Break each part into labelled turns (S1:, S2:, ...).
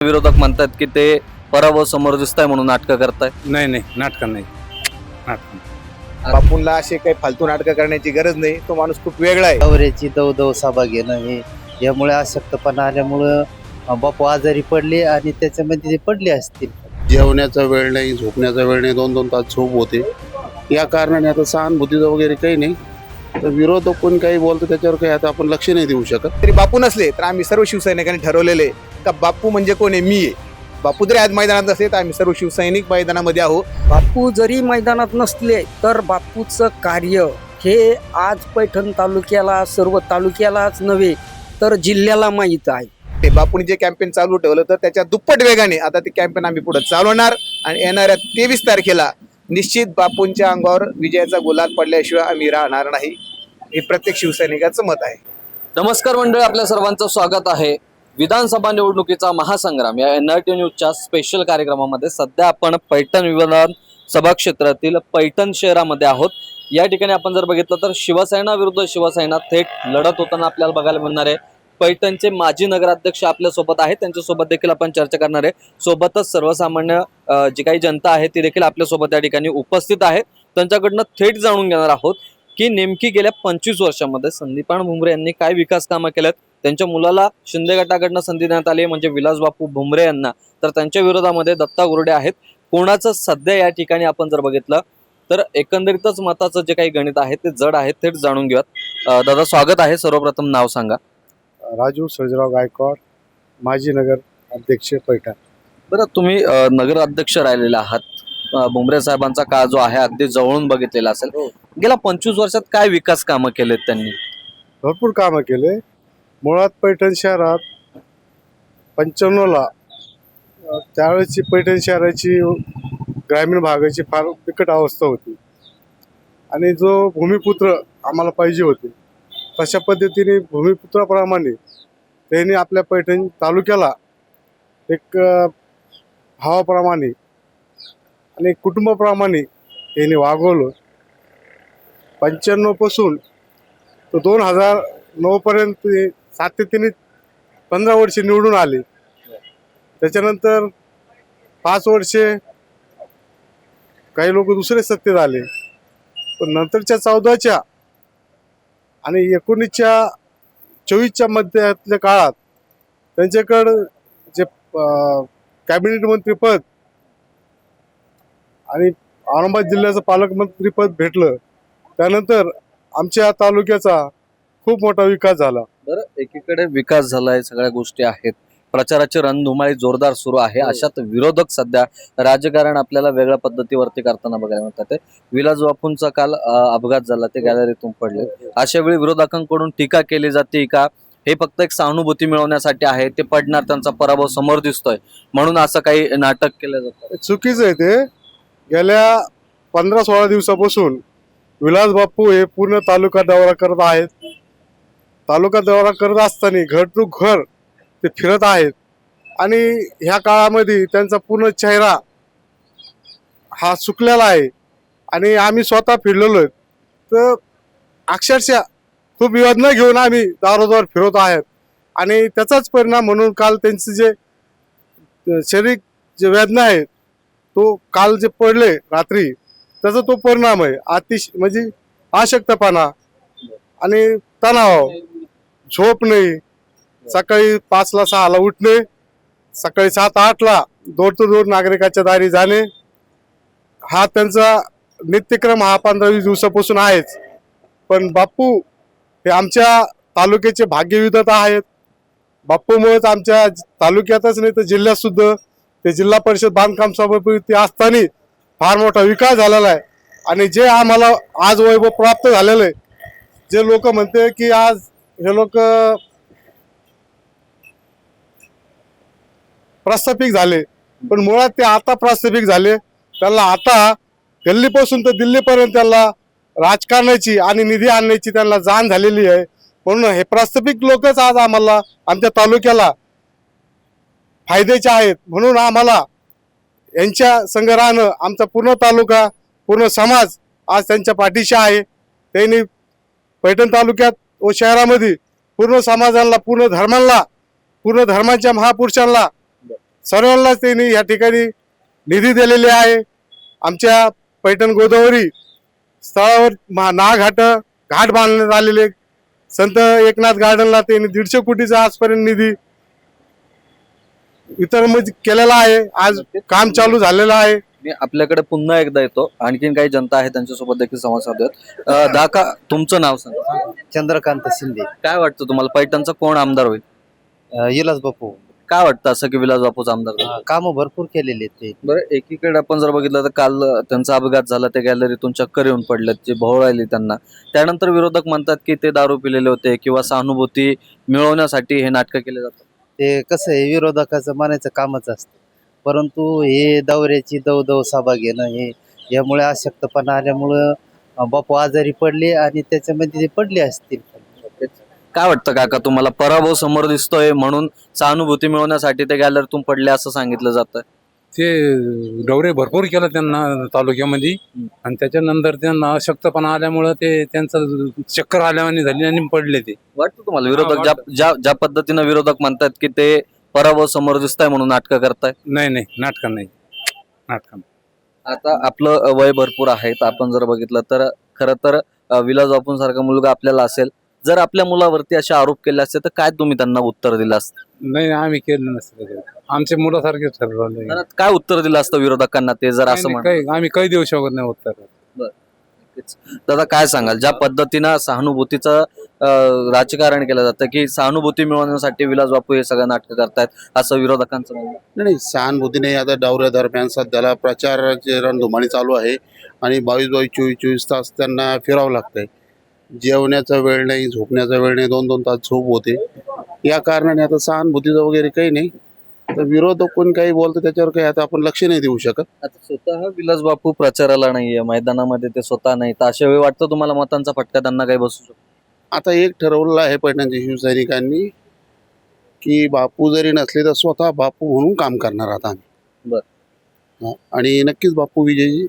S1: विरोधक म्हणतात की ते पराभव समोर दिसताय म्हणून नाटकं करताय.
S2: नाही नाही नाटक नाही. नाटक
S3: बापूंला असे काही फालतू नाटकं करण्याची गरज नाही. तो माणूस खूप वेगळा आहे.
S4: नवऱ्याची दव दव सभा घेणं हे यामुळे अशक्तपणा आल्यामुळं अं, बापू आजारी पडले आणि त्याच्यामध्ये ते पडले असतील.
S5: जेवण्याचा वेळ नाही झोपण्याचा वेळ नाही दोन दोन तास झोप होते. या कारणाने आता सहानुभूतीचं वगैरे काही नाही. तर विरोधक कोण काही बोलतो त्याच्यावर काही आता आपण लक्ष नाही देऊ शकत.
S3: तरी बापू नसले तर आम्ही सर्व शिवसैनिकांनी ठरवलेले आहे का बापू म्हणजे कोण आहे? मी आहे. बापू जरी आज मैदानात नसले तर आम्ही सर्व शिवसैनिक मैदानामध्ये आहोत.
S6: बापू जरी मैदानात नसले तर बापूचं कार्य हे आज पैठण तालुक्याला सर्व तालुक्यालाच नव्हे तर जिल्ह्याला माहीत आहे.
S3: ते बापूने जे कॅम्पेन चालू ठेवलं तर त्याच्या दुप्पट वेगाने आता ते कॅम्पेन आम्ही पुढे चालवणार आणि येणाऱ्या तेवीस तारखेला निश्चित बापूंच्या अंगावर विजयाचा गुलाल पडल्याशिवाय आम्ही राहणार नाही हे प्रत्येक शिवसैनिकाचं मत आहे.
S1: नमस्कार मंडळी आपल्या सर्वांचं स्वागत आहे. विधानसभा निवडणुकीचा महासंग्राम या एन न्यूजच्या स्पेशल कार्यक्रमामध्ये सध्या आपण पैठण विधानसभा क्षेत्रातील पैठण शहरामध्ये आहोत. या ठिकाणी आपण जर बघितलं तर शिवसेना विरुद्ध शिवसेना थेट लढत होताना आपल्याला बघायला मिळणार आहे. पैठणचे माजी नगराध्यक्ष आपल्यासोबत आहेत. त्यांच्यासोबत देखील आपण चर्चा करणार आहे. सोबतच सर्वसामान्य जी काही जनता आहे ती देखील आपल्यासोबत या ठिकाणी उपस्थित आहे. त्यांच्याकडनं थेट जाणून घेणार आहोत की नेमकी गेल्या पंचवीस वर्षामध्ये संदीपान भुमरे यांनी काय विकास कामं केल्यात त्यांच्या मुलाला शिंदे गटाकडनं संधी देण्यात आली म्हणजे विलास बापू भुमरे यांना. तर त्यांच्या विरोधामध्ये दत्ता गुरडे आहेत. कोणाचं सध्या या ठिकाणी आपण जर बघितलं तर एकंदरीतच मताचं जे काही गणित आहे ते जड आहे थेट जाणून घेऊयात. दादा स्वागत आहे. सर्वप्रथम नाव सांगा.
S2: राजू सर्जराव गायकवाड माजी नगर अध्यक्ष पैठण.
S1: बरं तुम्ही नगर अध्यक्ष राहिलेले आहात. अं, भुमरे साहेबांचा काळ जो आहे अगदी जवळून बघितलेला असेल. गेल्या पंचवीस वर्षात काय विकास कामं केलेत त्यांनी?
S2: भरपूर कामं केले. मुळात पैठण शहरात पंच्याण्णवला त्यावेळेची पैठण शहराची ग्रामीण भागाची फार बिकट अवस्था होती. आणि जो भूमिपुत्र आम्हाला पाहिजे होते तशा पद्धतीने भूमिपुत्राप्रमाणे त्यांनी आपल्या पैठण तालुक्याला एक भावाप्रमाणे आणि कुटुंबाप्रमाणे त्यांनी वागवलं. पंच्याण्णवपासून तर दोन हजार नऊपर्यंत सातत्याने पंधरा वर्षे निवडून आले. त्याच्यानंतर पाच वर्षे काही लोक दुसरे सत्तेत आले. पण नंतरच्या चौदाच्या आणि एकोणीसच्या चोवीसच्या मध्यातल्या काळात त्यांच्याकडं जे कॅबिनेट मंत्रीपद आणि औरंगाबाद जिल्ह्याचं पालकमंत्रीपद भेटलं. त्यानंतर आमच्या तालुक्याचा खूप मोठा विकास झाला.
S1: बरं एकीकडे विकास झालाय सगळ्या गोष्टी आहेत. प्रचाराची रणधुमाळी जोरदार सुरू आहे. अशात विरोधक सध्या राजकारण आपल्याला वेगळ्या पद्धतीवरती करताना बघायला मिळतात विलास बापूंचा काल अपघात झाला ते गॅलरीतून पडले. अशा वेळी विरोधकांकडून टीका केली जाते का? हे फक्त एक सहानुभूती मिळवण्यासाठी आहे ते पडणार त्यांचा पराभव समोर दिसतोय. म्हणून असं काही नाटक केलं जातं.
S2: चुकीचं आहे ते. गेल्या पंधरा सोळा दिवसापासून विलास बापू हे पूर्ण तालुका दौरा करत आहेत. तालुका दौरा करत असताना घर टू घर ते फिरत आहेत. आणि ह्या काळामध्ये त्यांचा पूर्ण चेहरा हा सुकलेला आहे. आणि आम्ही स्वतः फिरलेलो आहेत तर अक्षरशः खूप वेदना घेऊन आम्ही दारोदार फिरत आहेत. आणि त्याचाच परिणाम म्हणून काल त्यांचे जे शारीरिक जे वेदना आहेत तो काल जे पडले रात्री त्याचा तो परिणाम आहे. अतिश म्हणजे अशक्तपणा आणि तणाव. झोप नाही. सकाळी पाचला सहाला उठणे. सकाळी सात आठला दोर टू दोर नागरिकाच्या दारी जाणे. हा त्यांचा नित्यक्रम हा पंधरा वीस दिवसापासून आहेच. पण बाप्पू हे आमच्या तालुक्याचे भाग्यविधता आहेत. बाप्पूमुळेच आमच्या तालुक्यातच नाही तर जिल्ह्यात सुद्धा ते जिल्हा परिषद बांधकाम सभापती असताना फार मोठा विकास झालेला आहे. आणि जे आम्हाला आज वैभव प्राप्त झालेलं आहे जे लोक म्हणते की आज हे लोक प्रस्थापित झाले. पण मुळात ते आता प्रस्थापित झाले. त्यांना आता गल्लीपासून तर दिल्लीपर्यंत त्यांना राजकारणाची आणि निधी आणण्याची त्यांना जाण झालेली आहे. म्हणून हे प्रस्थापित लोकच आज आम्हाला आमच्या तालुक्याला फायद्याचे आहेत. म्हणून आम्हाला यांच्या संघ राहणं आमचा पूर्ण तालुका पूर्ण समाज आज त्यांच्या पाठीशी आहे. त्यांनी पैठण तालुक्यात व शहरामध्ये पूर्ण समाजाला पूर्ण धर्मांना पूर्ण धर्मांच्या महापुरुषांना सर्वांनाच त्यांनी या ठिकाणी निधी दिलेली आहे. आमच्या पैठण गोदावरी स्थळावर महा- नाघाट घाट बांधण्यात आलेले संत एकनाथ गार्डनला त्यांनी दीडशे कोटीचा आजपर्यंत निधी वितरण केलेला आहे. आज काम चालू झालेलं आहे.
S1: मी आपल्याकडे पुन्हा एकदा येतो. आणखीन काही जनता आहे त्यांच्यासोबत देखील संवाद साधूयात. दाका तुमचं नाव सांगा.
S4: चंद्रकांत शिंदे.
S1: काय वाटतं तुम्हाला? पैठणचा कोण आमदार होईल?
S4: इलाज बापू.
S1: काय वाटतं असं की विलास बापूच आमदार होईल?
S4: कामं भरपूर केलेले ते.
S1: बरं एकीकडे आपण जर बघितलं तर काल त्यांचा अपघात झाला. ते गॅलरीतून चक्कर येऊन पडले जे भोवळ आली त्यांना. त्यानंतर विरोधक म्हणतात की ते दारू पिलेले होते किंवा सहानुभूती मिळवण्यासाठी हे नाटकं केले जातात.
S4: ते कसं आहे विरोधकाचं मानायचं कामच असतं. परंतु हे दौऱ्याची दव दव सभा घेणं हे यामुळे अशक्तपणा आल्यामुळं बापू आजारी पडले आणि त्याच्यामध्ये ते पडले असतील.
S1: काय वाटतं काका तुम्हाला पराभव समोर दिसतोय म्हणून सहानुभूती मिळवण्यासाठी ते गॅलरीतून पडले असं सांगितलं जातं
S7: ते दौरे भरपूर केलं त्यांना तालुक्यामध्ये आणि त्याच्यानंतर त्यांना अशक्तपणा आल्यामुळं ते त्यांचं चक्कर आल्यावानी झाली आणि पडले ते.
S1: वाटतं तुम्हाला विरोधक ज्या ज्या ज्या पद्धतीनं विरोधक म्हणतात की ते पराभव समोर दिसताय म्हणून नाटकं करताय?
S7: नाही नाही नाटकं नाही. नाटकं नाही.
S1: आता आपलं वय भरपूर आहे तर आपण जर बघितलं तर खरं तर अ, विलास बापूं सारखा मुलगा आपल्याला असेल. जर आपल्या मुलावरती असे आरोप केले असते तर काय तुम्ही त्यांना उत्तर दिलं असतं?
S7: नाही आम्ही केलं नसतं ते. मुलासारखेच ठरवलं
S1: काय उत्तर दिलं असतं विरोधकांना ते जर असं
S7: काही आम्ही काही देऊ शकत नाही उत्तर.
S1: दादा काय सांगाल? ज्या पद्धतीनं सहानुभूतीचं राजकारण केलं जातं की सहानुभूती मिळवण्यासाठी विलास बापू हे सगळं नाटकं करतायत असं विरोधकांचं म्हणणं.
S5: नाही नाही सहानुभूतीने आता दौऱ्या दरम्यान सध्याला प्रचाराची रणधुमाळी चालू आहे आणि बावीस बावीस चोवीस चोवीस तास त्यांना फिरावं लागतंय. जेवण्याचा वेळ नाही झोपण्याचा वेळ नाही दोन दोन तास झोप होते. या कारणाने आता सहानुभूतीचं वगैरे काही नाही. तर विरोधक कोण काही बोलतं त्याच्यावर काही आता आपण लक्ष नाही देऊ शकत.
S1: आता स्वतः विलास बापू प्रचाराला नाहीये. मैदानामध्ये ते स्वतः नाही तर अशा वेळी वाटतं तुम्हाला मतांचा फटका त्यांना काही बसू शकतो?
S5: आता एक ठरवलेलं आहे पैठणच्या शिवसैनिकांनी की बापू जरी नसले तर स्वतः बापू म्हणून काम करणार आता आम्ही
S1: बर.
S5: आणि नक्कीच बापू विजयी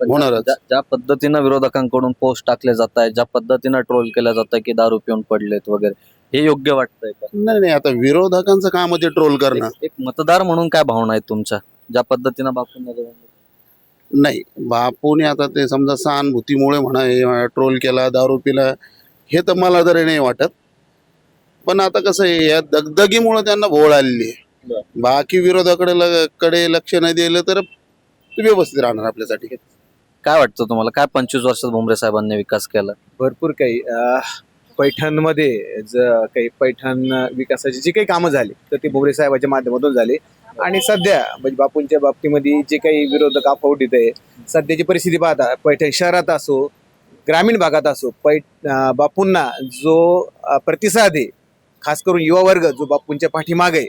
S1: पण
S5: होणारच.
S1: ज्या ज्या पद्धतीनं विरोधकांकडून पोस्ट टाकले जात आहे ज्या पद्धतीनं ट्रोल केलं जातं की दारू पिऊन पडलेत वगैरे हे योग्य वाटतंय का
S5: नाही नाही आता विरोधकांचं काम आहे ते ट्रोल करणं
S1: एक- एक मतदार म्हणून काय भावना आहेत तुमच्या ज्या पद्धतीनं बापूंना जवळ-
S5: नाही बापूने आता ते समजा सहानुभूतीमुळे म्हणा हे ट्रोल केला दारू पिला हे तर मला तरी नाही वाटत. पण आता कसं आहे या दगदगीमुळे त्यांना भोळ आलेली आहे. बाकी विरोधाकडे ल- कडे लक्ष नाही दिलं तर ते व्यवस्थित राहणार आपल्यासाठी.
S1: काय वाटतं तुम्हाला? काय पंचवीस वर्षात भुमरे साहेबांनी विकास केला?
S3: भरपूर काही. अं, पैठणमध्ये ज काही पैठण विकासाची जी काही कामं झाली तर ती भुमरे साहेबाच्या माध्यमातून झाली. आणि सध्या म्हणजे बापूंच्या बाबतीमध्ये जे काही विरोधक अफावटीत आहे सध्याची परिस्थिती पाहता पैठण शहरात असो ग्रामीण भागात असो पैठ बापूंना जो प्रतिसाद आहे खास करून युवा वर्ग जो बापूंच्या पाठीमागे आहे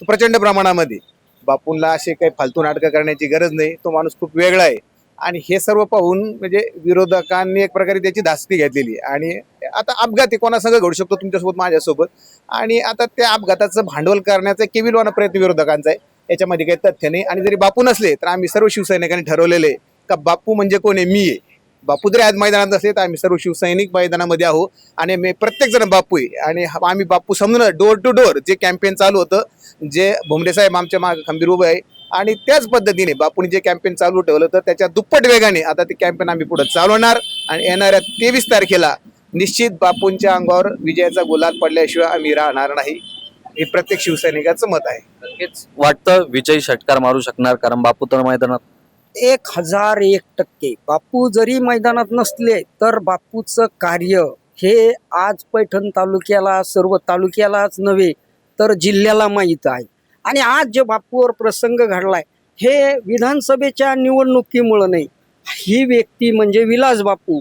S3: तो प्रचंड प्रमाणामध्ये बापूंना असे काही फालतू नाटकं करण्याची गरज नाही तो माणूस खूप वेगळा आहे. आणि हे सर्व पाहून म्हणजे विरोधकांनी एक प्रकारे त्याची धास्ती घेतलेली आहे. आणि आता अपघात हे कोणासंग घडू शकतो तुमच्यासोबत माझ्यासोबत? आणि आता त्या अपघाताचं भांडवल करण्याचा केविलवाना प्रयत्न विरोधकांचा आहे. याच्यामध्ये काही तथ्य नाही. आणि जरी बापू नसले तर आम्ही सर्व शिवसैनिकांनी ठरवलेले आहे का बापू म्हणजे कोण आहे? मी आहे. बापू जरी आज मैदानात असले तर आम्ही सर्व शिवसैनिक मैदानामध्ये आहो आणि मी प्रत्येकजण बापू आहे. आणि आम्ही बापू समजून डोर टू डोर जे कॅम्पेन चालू होतं जे भोमडे साहेब आमच्या माग खंबीर उभे आहे. आणि त्याच पद्धतीने बापूने जे कॅम्पेन चालू ठेवलं तर त्याच्या दुप्पट वेगाने आता ते कॅम्पेन आम्ही पुढे चालवणार. आणि येणाऱ्या तेवीस तारखेला निश्चित बापूंच्या अंगावर विजयाचा गुलाल पडल्याशिवाय आम्ही राहणार नाही. हे प्रत्येक शिवसैनिकाचं मत आहे.
S1: नक्कीच. वाटतं विजय षटकार मारू शकणार कारण बापू तर मैदानात
S6: एक हजार एक टक्के. बापू जरी मैदानात नसले तर बापूचं कार्य हे आज पैठण तालुक्याला सर्व तालुक्यालाच नव्हे तर जिल्ह्याला माहीत आहे. आणि आज जे बापूवर प्रसंग घडलाय हे विधानसभेच्या निवडणुकीमुळं नाही. ही व्यक्ती म्हणजे विलास बापू.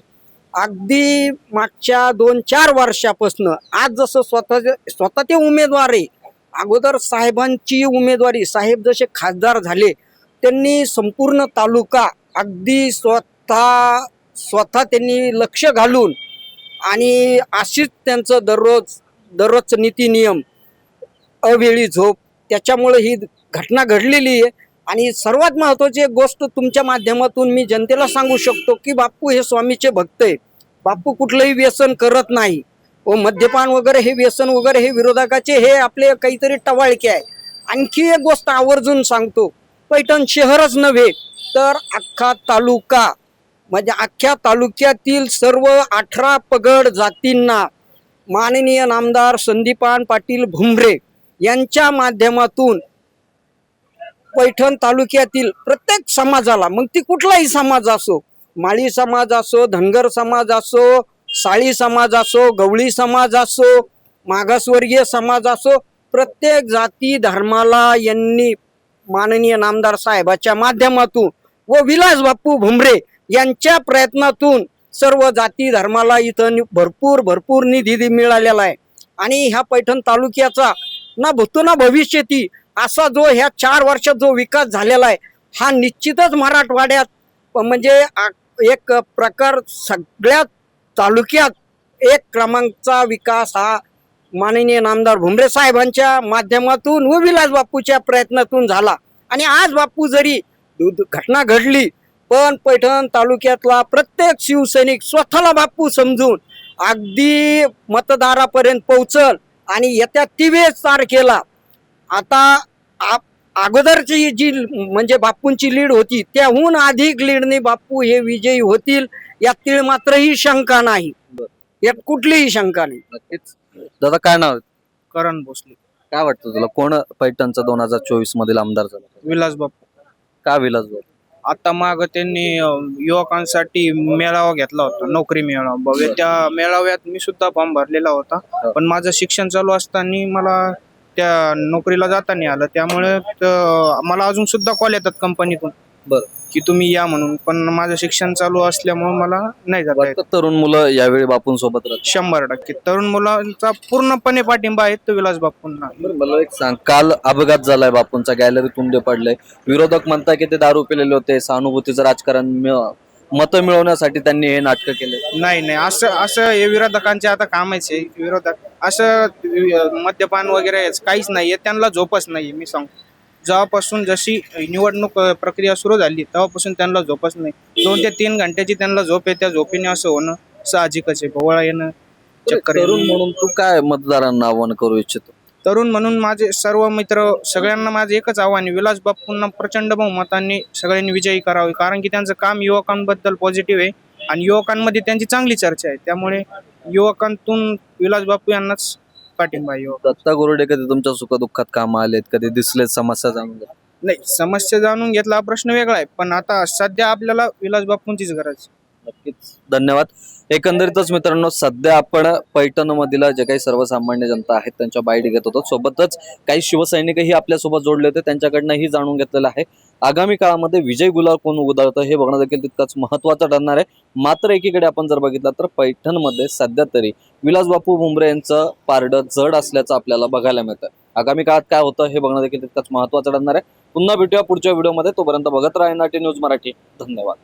S6: अगदी मागच्या दोन चार वर्षापासनं आज जसं स्वतः स्वतः ते उमेदवार आहे. अगोदर साहेबांची उमेदवारी साहेब जसे खासदार झाले त्यांनी संपूर्ण तालुका अगदी स्वतः स्वतः त्यांनी लक्ष घालून आणि अशीच त्यांचं दररोज दररोजचं नीती नियम अवेळी झोप त्याच्यामुळे ही घटना घडलेली आहे. आणि सर्वात महत्त्वाची एक गोष्ट तुमच्या माध्यमातून मी जनतेला सांगू शकतो की बापू हे स्वामीचे भक्त आहे बापू कुठलंही व्यसन करत नाही. व मद्यपान वगैरे हे व्यसन वगैरे हे विरोधकाचे हे आपले काहीतरी टवाळके आहे. आणखी एक गोष्ट आवर्जून सांगतो. पैठण शहरच नव्हे तर अख्खा तालुका म्हणजे अख्ख्या तालुक्यातील सर्व अठरा पगड जातींना माननीय नामदार संदीपान पाटील भुमरे यांच्या माध्यमातून पैठण तालुक्यातील प्रत्येक समाजाला मग ती कुठलाही समाज असो माळी समाज असो धनगर समाज असो साळी समाज असो गवळी समाज असो मागासवर्गीय समाज असो प्रत्येक जाती धर्माला यांनी माननीय नामदार साहेबाच्या माध्यमातून व विलास बाप्पू भुमरे यांच्या प्रयत्नातून सर्व जाती धर्माला इथं भरपूर भरपूर निधी मिळालेला आहे. आणि ह्या पैठण तालुक्याचा ना भूतो ना भविष्यती असा जो ह्या चार वर्षात जो विकास झालेला आहे हा निश्चितच मराठवाड्यात प- म्हणजे एक प्रकार सगळ्या तालुक्यात एक क्रमांकचा विकास हा माननीय नामदार भुमरे साहेबांच्या माध्यमातून व विलास बापूच्या प्रयत्नातून झाला. आणि आज बापू जरी घटना घडली पण पैठण तालुक्यातला प्रत्येक शिवसैनिक स्वतःला बापू समजून अगदी मतदारापर्यंत पोहोचल आणि येत्या तेवीस तारखेला आता अगोदरची जी म्हणजे बापूंची लीड होती त्याहून अधिक लीडने बापू हे विजयी होतील यात तीळ मात्रही शंका नाही. यात कुठलीही शंका नाही.
S1: दादा काय नाव? आहे?
S8: करण भोसले.
S1: काय वाटतं तुला? कोण पैठणचा दोन हजार चोवीस मधील आमदार झाला?
S8: विलास बापू.
S1: का विलास बापू?
S8: आता माग त्यांनी अं, युवकांसाठी मेळावा घेतला होता नोकरी मेळावा. भव्य त्या मेळाव्यात मी सुद्धा फॉर्म भरलेला होता. पण माझं शिक्षण चालू असताना मला त्या नोकरीला जाता नाही आलं. त्यामुळे त- मला अजून सुद्धा कॉल येतात कंपनीतून.
S1: बरं.
S8: की तुम्ही या म्हणून. पण माझं शिक्षण चालू असल्यामुळे मला नाही जाता येत.
S1: वाटतं तरुण मुलं यावेळी बापूंसोबत राहतील.
S8: शंभर टक्के. तरुण मुलांचा पूर्णपणे पाठिंबा आहे तो विलास बापूंना
S1: बरं, मला एक सांग. काल अपघात झालाय बापूंचा. गॅलरीतून ते पडले. विरोधक म्हणतात की ते दारू पिलेले होते. सहानुभूतीचं राजकारण मत मिळवण्यासाठी त्यांनी हे नाटक केले.
S8: नाही नाही. असं असं हे विरोधकांचे आता कामच आहे. विरोधक असं वि- मद्यपान वगैरे काहीच नाहीये. त्यांना झोपच नाही मी सांगतो. जेव्हापासून जशी निवडणूक प्रक्रिया सुरू झाली तेव्हापासून त्यांना झोपच नाही. दोन ते तीन घंट्याची त्यांना झोप आहे त्या झोपेने असं होणं साहजिकच आहे. भोवळा येणं चक्कर
S1: तरुण. म्हणून तू काय मतदारांना आव्हान करू इच्छितो?
S8: तरुण म्हणून माझे सर्व मित्र सगळ्यांना माझे एकच आव्हान विलास बाप्पूंना प्रचंड बहुमतांनी सगळ्यांनी विजयी करावे. कारण की त्यांचं काम युवकांबद्दल पॉझिटिव्ह आहे. आणि युवकांमध्ये त्यांची चांगली चर्चा आहे. त्यामुळे युवकांतून विलास बाप्पू यांनाच पाठिंबा आहे युवक
S1: दत्ता गोरडे कधी तुमच्या सुखदुःखात कामं आलेत? कधी दिसलेत समस्या जाणून घ्या.
S8: नाही समस्या जाणून घेतला हा प्रश्न वेगळा आहे पण आता सध्या आपल्याला विलास बाप्पूंचीच गरज आहे.
S1: नक्कीच. धन्यवाद. एकंदरीतच मित्रांनो सध्या आपण पैठण मधील जे काही सर्वसामान्य जनता आहेत त्यांच्या बाईट घेत होतो. सोबतच काही शिवसैनिकही आपल्यासोबत जोडले होते त्यांच्याकडनंही जाणून घेतलेलं आहे. आगामी काळामध्ये विजय गुलाल कोण उधळतं हे बघणं देखील तितकंच महत्वाचं ठरणार आहे. मात्र एकीकडे आपण जर बघितलं तर पैठणमध्ये सध्या तरी विलास बापू मुंबरे यांचं पारडं जड असल्याचं आपल्याला बघायला मिळतं आगामी काळात काय होतं हे बघणं देखील तितकंच महत्वाचं ठरणार आहे. पुन्हा भेटूया पुढच्या व्हिडिओमध्ये. तोपर्यंत बघत राहा टी न्यूज मराठी. धन्यवाद.